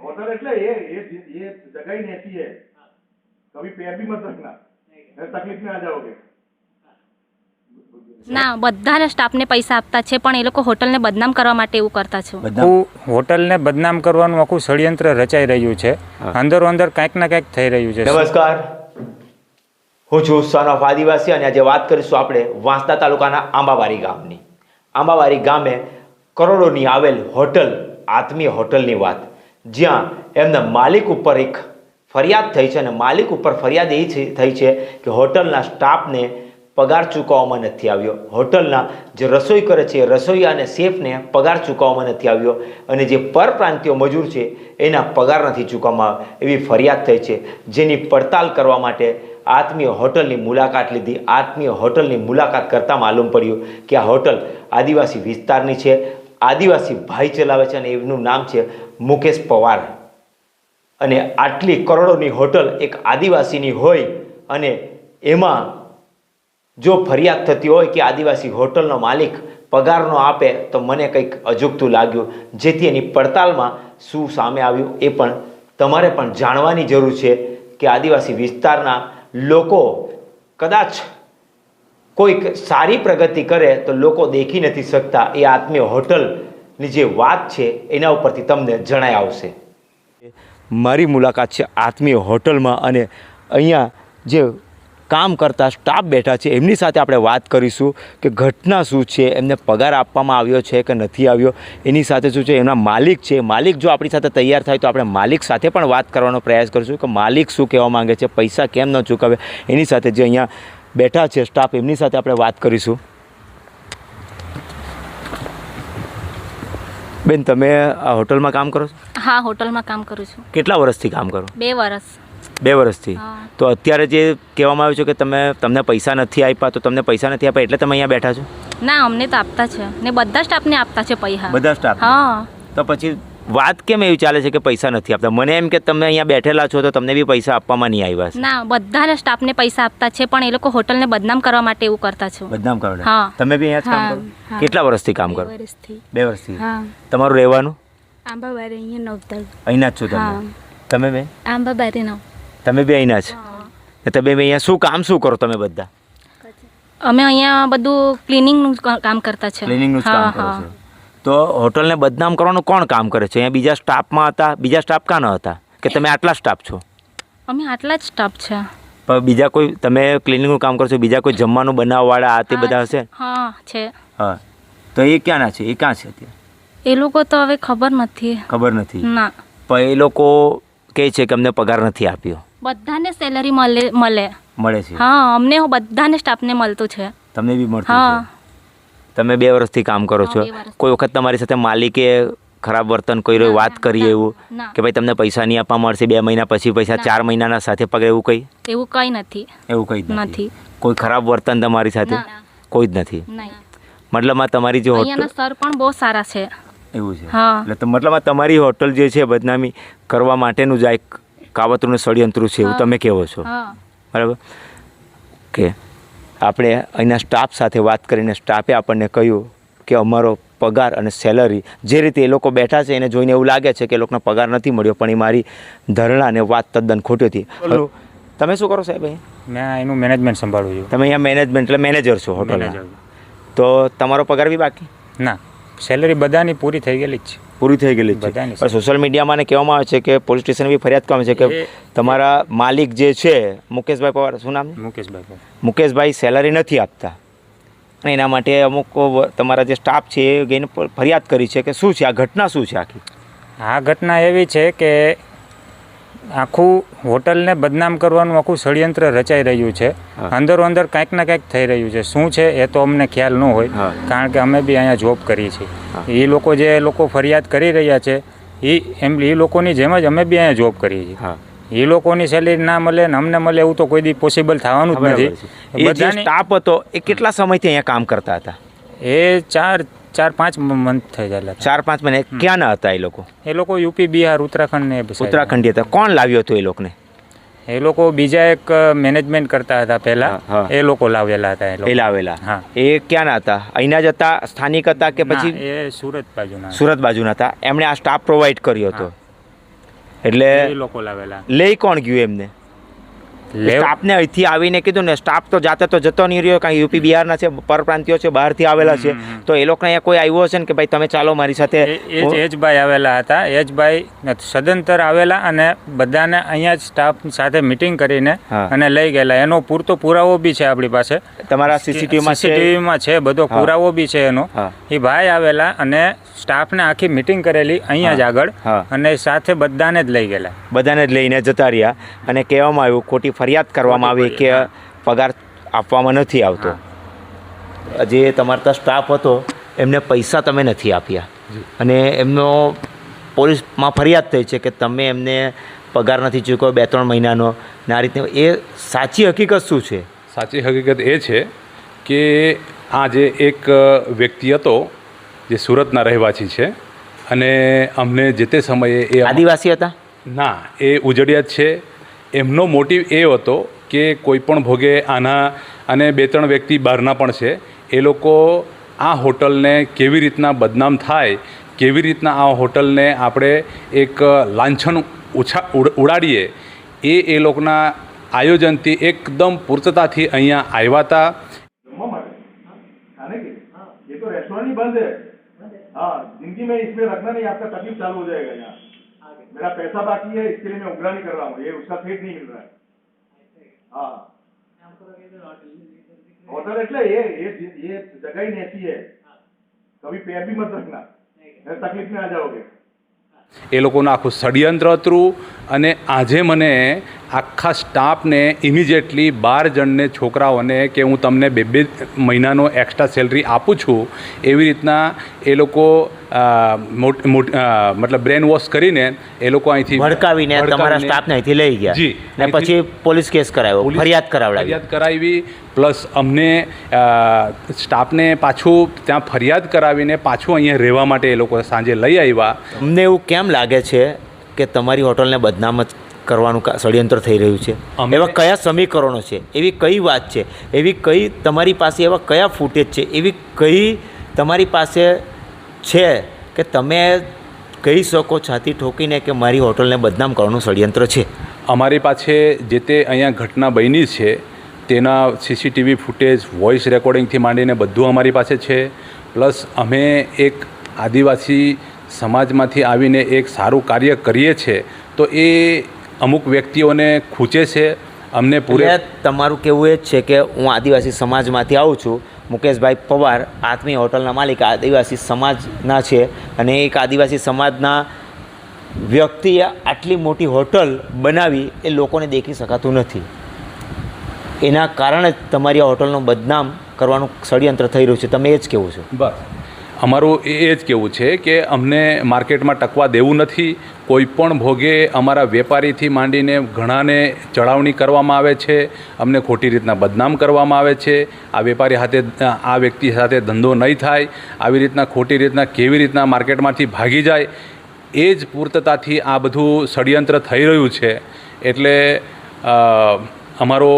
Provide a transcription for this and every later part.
Hotel એટલે ये ये ये जगह ही ऐसी है कभी पैर भी मत रखना नहीं तकलीफ में आ जाओगे ના બધાને સ્ટાફને પૈસા આપતા છે પણ એ લોકો હોટલને બદનામ કરવા માટે એવું કરતા છે બધા આખું હોટલને બદનામ કરવાનું આખું ષડયંત્ર રચાઈ રહ્યું છે અંદરો અંદર કાંઈક ને કાંઈક થઈ રહ્યું છે નમસ્કાર હું છું સન ઓફ આદિવાસી અને આજે વાત કરીશું આપણે વાંસદા તાલુકાના આંબાવાડી ગામની આંબાવાડી ગામે કરોડોની આવેલ હોટલ આત્મીય હોટલની વાત. જ્યાં એમના માલિક ઉપર એક ફરિયાદ થઈ છે અને માલિક ઉપર ફરિયાદ એ થઈ છે કે હોટલના સ્ટાફને પગાર ચૂકવવામાં નથી આવ્યો. હોટલના જે રસોઈ કરે છે, એ રસોઈયા અને શેફને પગાર ચૂકવવામાં નથી આવ્યો અને જે પરપ્રાંતિયો મજૂર છે, એના પગાર નથી ચૂકવવામાં એવી ફરિયાદ થઈ છે. જેની પડતાલ કરવા માટે આત્મીય હોટલની મુલાકાત લીધી. આત્મીય હોટલની મુલાકાત કરતાં માલુમ પડ્યું કે આ હોટલ આદિવાસી વિસ્તારની છે. આદિવાસી ભાઈ ચલાવે છે અને એમનું નામ છે મુકેશ પવાર. અને આટલી કરોડોની હોટલ એક આદિવાસીની હોય અને એમાં જો ફરિયાદ થતી હોય કે આદિવાસી હોટલનો માલિક પગારનો આપે તો મને કંઈક અજુગતું લાગ્યું. જેથી એની પડતાલમાં શું સામે આવ્યું એ પણ તમારે પણ જાણવાની જરૂર છે કે આદિવાસી વિસ્તારના લોકો કદાચ કોઈક સારી પ્રગતિ કરે તો લોકો દેખી નથી શકતા. એ આત્મીય હોટલની જે વાત છે, એના ઉપરથી તમને જણાય આવશે. મારી મુલાકાત છે આત્મીય હોટલમાં અને અહીંયા જે કામ કરતા સ્ટાફ બેઠા છે, એમની સાથે આપણે વાત કરીશું કે ઘટના શું છે, એમને પગાર આપવામાં આવ્યો છે કે નથી આવ્યો. એની સાથે શું છે, એમના માલિક છે. માલિક જો આપણી સાથે તૈયાર થાય તો આપણે માલિક સાથે પણ વાત કરવાનો પ્રયાસ કરીશું કે માલિક શું કહેવા માંગે છે, પૈસા કેમ ન ચૂકવે. એની સાથે જે અહીંયા બેઠા છે સ્ટાફ એમની સાથે આપણે વાત કરીશું. બેન તમે આ હોટલમાં કામ કરો છો? હા હોટલમાં કામ કરું છું. કેટલા વર્ષથી કામ કરો? બે વર્ષ. બે વર્ષથી? તો અત્યારે જે કહેવામાં આવ્યું છે કે તમે તમને પૈસા નથી આપ્યા તો તમને પૈસા નથી આપ્યા એટલે તમે અહીંયા બેઠા છો? ના અમને તો આપતા છે. ને બધા સ્ટાફને આપતા છે પૈસા બધા સ્ટાફ હા. તો પછી વાત કેમ એવી ચાલે છે કે પૈસા નથી આપતા? મને એમ કે તમે અહીંયા બેઠેલા છો તો તમને બી પૈસા આપવામાં નહીં આવ્યા છે. ના બધાને સ્ટાફને પૈસા આપતા છે પણ એ લોકો હોટલને બદનામ કરવા માટે એવું કરતા છે. બદનામ કરો હા. તમે બી અહીંયા કામ કરો? કેટલા વર્ષથી કામ કરો? બે વર્ષથી? તમારું રહેવાનું? આંબાબારી અહીંયા નવતલ અહીંના જ છો તમે? તમે બે? આંબાબારી નવ. તમે બી અહીંના જ? તમે બે અહીંયા શું કામ શું કરો તમે બધા? અમે અહીંયા બધું ક્લિનિંગનું કામ કરતા છે. ક્લિનિંગનું કામ કરો છો? તો હોટલને બદનામ કરવાનું કોણ કામ કરે છે? અહીંયા બીજા સ્ટાફમાં હતા બીજા સ્ટાફ કાં ન હતા? કે તમે આટલા સ્ટાફ છો? અમે આટલા જ સ્ટાફ છે. પણ બીજા કોઈ તમે ક્લિનિકનું કામ કરો છો બીજા કોઈ જમવાનું બનાવવાવાળા આ તે બધા હશે? હા છે. હા. તો એ ક્યાંના છે? એ ક્યાં છે અત્યારે? એ લોકો તો હવે ખબર નથી. ખબર નથી? ના. પણ એ લોકો કહે છે કે અમને પગાર નથી આપ્યો. બધાને સેલરી મળે મળે. મળે છે? હા અમને બધાને સ્ટાફને મળતું છે. તમને બી મળતું હા. છે? તમે બે વર્ષથી કામ કરો છો. કોઈ વખત તમારી સાથે માલિકે ખરાબ વર્તન કર્યું વાત કરીએ કરી એવું કે ભાઈ તમને પૈસા નહીં આપવા મળશે બે મહિના પછી પૈસા ચાર મહિનાના સાથે પગે એવું કંઈ? એવું કંઈ નથી. એવું કંઈ નથી. કોઈ ખરાબ વર્તન તમારી સાથે? કોઈ જ નથી. મતલબ મતલબમાં તમારી જે હોટલ સર પણ બહુ સારા છે. એવું છે. હા. એટલે તો મતલબ આ તમારી હોટલ જે છે બદનામી કરવા માટેનું જ આ એક કાવતરું ષડયંત્ર છે એવું તમે કહેવો છો. બરાબર? કે આપણે અહીંના સ્ટાફ સાથે વાત કરીને સ્ટાફે આપણને કહ્યું કે અમારો પગાર અને સેલરી જે રીતે એ લોકો બેઠા છે એને જોઈને એવું લાગે છે કે એ લોકોનો પગાર નથી મળ્યો પણ એ મારી ધરણા અને વાત તદ્દન ખોટી હતી. તમે શું કરો સાહેબ અહીં? મેં એનું મેનેજમેન્ટ સંભાળું છું. તમે અહીંયા મેનેજમેન્ટ એટલે મેનેજર છો હોટલના તો તમારો પગાર બી બાકી? ના સેલરી બધાની પૂરી થઈ ગયેલી જ છે. પૂરી થઈ ગયેલી છે. પણ સોશિયલ મીડિયામાં કહેવામાં આવે છે કે પોલીસ સ્ટેશન બી ફરિયાદ કરવામાં છે કે તમારા માલિક જે છે મુકેશભાઈ પવાર શું નામ? મુકેશભાઈ મુકેશભાઈ સેલરી નથી આપતા. અને એના માટે અમુક તમારા જે સ્ટાફ છે એ ગઈને ફરિયાદ કરી છે કે શું છે આ ઘટના શું છે આખી? આ ઘટના એવી છે કે આખું હોટલને બદનામ કરવાનું આખું ષડયંત્ર રચાઈ રહ્યું છે. અંદરો અંદર કાંઈક ને કાંઈક થઈ રહ્યું છે. શું છે એ તો અમને ખ્યાલ ન હોય કારણ કે અમે બી અહીંયા જોબ કરીએ છીએ એ લોકો જે લોકો ફરિયાદ કરી રહ્યા છે એ એમ એ લોકોની જેમ જ અમે બી અહીંયા જોબ કરીએ છીએ. એ લોકોની સેલેરી ના મળે ને અમને મળે એવું તો કોઈ દી પોસિબલ થવાનું જ નથી. એ સ્ટાફ હતો એ કેટલા સમયથી અહીંયા કામ કરતા હતા? એ ચાર ચાર પાંચ મંથ થઈ ગયેલા. ચાર પાંચ મહિને. ક્યાંના હતા એ લોકો? એ લોકો યુપી બિહાર ઉત્તરાખંડ ને ઉત્તરાખંડી હતા. કોણ લાવ્યો હતો એ લોકોને? એ લોકો બીજા એક મેનેજમેન્ટ કરતા હતા પહેલા. એ લોકો લાવેલા હતા એ લાવેલા. હા. એ ક્યાંના હતા? અહીંના જ હતા સ્થાનિક હતા કે પછી? એ સુરત બાજુના સુરત બાજુના હતા. એમણે આ સ્ટાફ પ્રોવાઈડ કર્યો હતો. એટલે એ લોકો લાવેલા. લઈ કોણ ગયું એમને? સ્ટાફને અહીંથી આવીને કીધું ને સ્ટાફ તો જાતે તો જતો નહીં રહ્યો કાંઈ યુપી બિહારના છે પરપ્રાંતિયો છે બહારથી આવેલા છે. તો એ લોકોને અહીંયા કોઈ આવ્યો હશે ને કે ભાઈ તમે ચાલો મારી સાથે એ જ- ભાઈ આવેલા હતા. એ જ ભાઈ સદંતર આવેલા અને બધાને અહીંયા જ સ્ટાફ સાથે મિટિંગ કરીને અને લઈ ગયેલા. એનો પૂરતો પુરાવો બી છે આપણી પાસે. તમારા સીસીટીવીમાં સીસીટીવીમાં છે? બધો પુરાવો બી છે એનો. એ ભાઈ આવેલા અને સ્ટાફને આખી મિટિંગ કરેલી અહીંયા જ આગળ અને સાથે બધાને જ લઈ ગયેલા. બધાને જ લઈને જતા રહ્યા. અને કહેવામાં આવ્યું ખોટી ફરિયાદ કરવામાં આવી કે પગાર આપવામાં નથી આવતો. જે તમારા ત્યાં સ્ટાફ હતો એમને પૈસા તમે નથી આપ્યા. અને એમનો પોલીસમાં ફરિયાદ થઈ છે કે તમે એમને પગાર નથી ચૂકવ્યો બે ત્રણ મહિનાનો. ને આ રીતે એ સાચી હકીકત શું છે? સાચી હકીકત એ છે કે આ જે એક વ્યક્તિ હતો જે સુરતના રહેવાસી છે અને અમને જે તે સમયે એ આદિવાસી હતા? ના એ ઉજડિયા જ છે. એમનો મોટિવ એ હતો કે કોઈ પણ ભોગે આના અને બે ત્રણ વ્યક્તિ બહારના પણ છે એ લોકો આ હોટલને કેવી રીતના બદનામ થાય કેવી રીતના આ હોટલને આપણે એક લાંછન ઉછા ઉડ- ઉડાડીએ એ એ લોકોના આયોજનથી એકદમ પૂર્તતાથી અહીંયા આવ્યા હતા जम्मू मारे खाने के लिए ये तो रेस्टोरेंट ही बंद है हाँ जिंदगी में इसमें रखना नहीं आपका तकलीफ चालू हो जाएगा यहाँ मेरा पैसा बाकी है इसके लिए मैं उगरा नहीं कर रहा हूँ ये उसका फेट नहीं मिल रहा है हाँ होटल એટલે ये ये ये जगह ही ऐसी है कभी पैर भी मत रखना नहीं तकलीफ में आ जाओगे એ લોકોનું આખું ષડયંત્ર હતું અને આજે મને આખા સ્ટાફને ઇમિજિએટલી બાર જણને છોકરાઓને કે હું તમને બે બે મહિનાનો એક્સ્ટ્રા સેલરી આપું છું એવી રીતના એ લોકો મતલબ બ્રેન વોશ કરીને એ લોકો અહીંથી ભડકાવીને તમારા સ્ટાફને અહીંથી લઈ ગયા. જી, ને પછી પોલીસ કેસ કરાવ્યો ફરિયાદ કરાવડાવી. ફરિયાદ કરાવી પ્લસ અમને સ્ટાફને પાછું ત્યાં ફરિયાદ કરાવીને પાછું અહીંયા રહેવા માટે એ લોકો સાંજે લઈ આવ્યા. અમને એવું કેમ લાગે છે કે તમારી હોટલને બદનામ જ કરવાનું ષડયંત્ર થઈ રહ્યું છે. એવા કયા સમીકરણો છે? એવી કઈ વાત છે? એવી કઈ તમારી પાસે એવા કયા ફૂટેજ છે? એવી કઈ તમારી પાસે છે કે તમે કહી શકો છાતી ઠોકીને કે મારી હોટલને બદનામ કરવાનું ષડયંત્ર છે? અમારી પાસે જે તે અહીંયા ઘટના બની છે તેના સીસીટીવી ફૂટેજ વોઇસ રેકોર્ડિંગથી માંડીને બધું અમારી પાસે છે. પ્લસ અમે એક આદિવાસી સમાજમાંથી આવીને એક સારું કાર્ય કરીએ છીએ તો એ અમુક વ્યક્તિઓને ખૂંચે છે અમને પૂરે તમારું કહેવું એ જ છે કે હું આદિવાસી સમાજમાંથી આવું છું. મુકેશભાઈ પવાર આત્મી હોટલના માલિક આદિવાસી સમાજના છે અને એક આદિવાસી સમાજના વ્યક્તિએ આટલી મોટી હોટલ બનાવી એ લોકોને દેખી શકાતું નથી. એના કારણે જ તમારી આ હોટલનું બદનામ કરવાનું ષડયંત્ર થઈ રહ્યું છે. તમે એ જ કહેવું છો? બસ. અમારું એ જ કહેવું છે કે અમને માર્કેટમાં ટકવા દેવું નથી. કોઈ પણ ભોગે અમારા વેપારીથી માંડીને ઘણાને ચડાવણી કરવામાં આવે છે. અમને ખોટી રીતના બદનામ કરવામાં આવે છે. આ વેપારી હાથે, આ વ્યક્તિ સાથે ધંધો નહીં થાય. આવી રીતના ખોટી રીતના કેવી રીતના માર્કેટમાંથી ભાગી જાય. એ જ પૂર્તતાથી આ બધું ષડયંત્ર થઈ રહ્યું છે. એટલે અમારો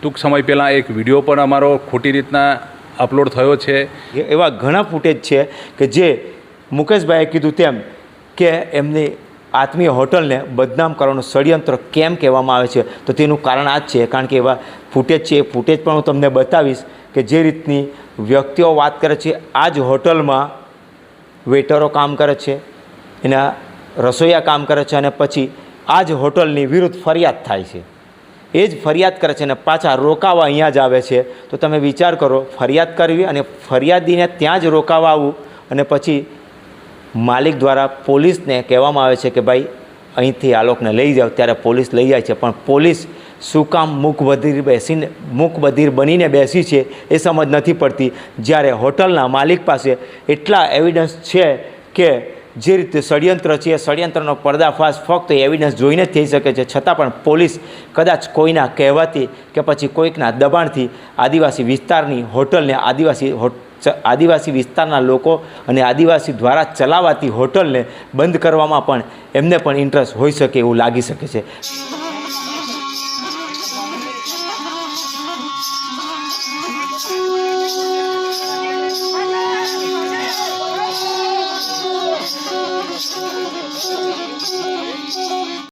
ટૂંક સમય પહેલાં એક વીડિયો પણ અમારો ખોટી રીતના અપલોડ થયો છે. એવા ઘણા ફૂટેજ છે કે જે મુકેશભાઈએ કીધું તેમ કે એમની આત્મીય હોટલને બદનામ કરવાનું ષડયંત્ર કેમ કહેવામાં આવે છે? તો તેનું કારણ આ જ છે, કારણ કે એવા ફૂટેજ છે. એ ફૂટેજ પણ હું તમને બતાવીશ કે જે રીતની વ્યક્તિઓ વાત કરે છે, આ જ હોટલમાં વેટરો કામ કરે છે, એના રસોઈયા કામ કરે છે અને પછી આ જ હોટલની વિરુદ્ધ ફરિયાદ થાય છે. એ જ ફરિયાદ કરે છે અને પાછા રોકાવા અહીંયા જ આવે છે. તો તમે વિચાર કરો, ફરિયાદ કરવી અને ફરિયાદીને ત્યાં જ રોકાવા આવવું અને પછી માલિક દ્વારા પોલીસને કહેવામાં આવે છે કે ભાઈ, અહીંથી આ લોકોને લઈ જાઓ, ત્યારે પોલીસ લઈ જાય છે. પણ પોલીસ શું કામ મુખબધીર બેસીને મુખબધીર બનીને બેસી છે એ સમજ નથી પડતી. જ્યારે હોટલના માલિક પાસે એટલા એવિડન્સ છે કે જે રીતે ષડયંત્ર છે એ ષડયંત્રનો પર્દાફાશ ફક્ત એવિડન્સ જોઈને જ થઈ શકે છે. છતાં પણ પોલીસ કદાચ કોઈના કહેવાથી કે પછી કોઈકના દબાણથી આદિવાસી વિસ્તારની હોટલને આદિવાસી આદિવાસી વિસ્તારના લોકો અને આદિવાસી દ્વારા ચલાવાતી હોટલને બંધ કરવામાં પણ એમને પણ ઇન્ટરેસ્ટ હોઈ શકે એવું લાગી શકે છે.